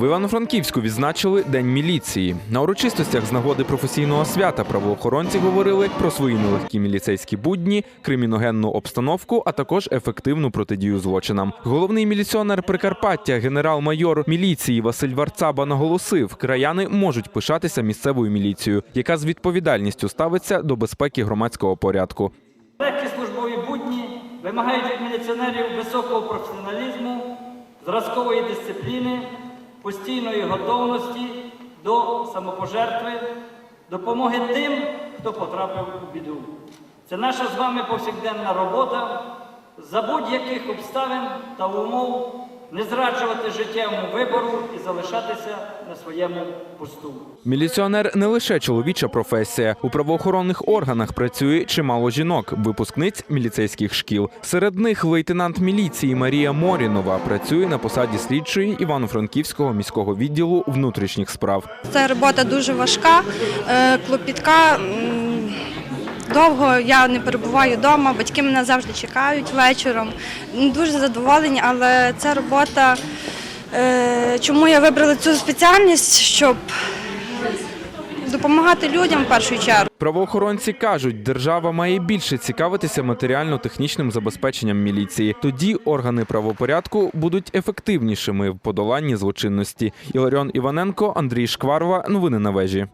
В Івано-Франківську відзначили День міліції. На урочистостях з нагоди професійного свята правоохоронці говорили про свої нелегкі міліцейські будні, криміногенну обстановку, а також ефективну протидію злочинам. Головний міліціонер Прикарпаття, генерал-майор міліції Василь Варцаба наголосив, краяни можуть пишатися місцевою міліцією, яка з відповідальністю ставиться до безпеки громадського порядку. Легкі службові будні вимагають від міліціонерів високого професіоналізму, зразкової дисципліни, постійної готовності до самопожертви, допомоги тим, хто потрапив у біду. Це наша з вами повсякденна робота за будь-яких обставин та умов не зраджувати життєвому вибору і залишатися на своєму посту. Міліціонер не лише чоловіча професія. У правоохоронних органах працює чимало жінок, випускниць міліцейських шкіл. Серед них лейтенант міліції Марія Морінова працює на посаді слідчої Івано-Франківського міського відділу внутрішніх справ. Це робота дуже важка, е, клопітка. Довго я не перебуваю вдома, батьки мене завжди чекають вечором. Дуже задоволені, але це робота. е, Чому я вибрала цю спеціальність, щоб допомагати людям в першу чергу. Правоохоронці кажуть, держава має більше цікавитися матеріально-технічним забезпеченням міліції. Тоді органи правопорядку будуть ефективнішими в подоланні злочинності. Іларіон Іваненко, Андрій Шкварова. Новини на вежі.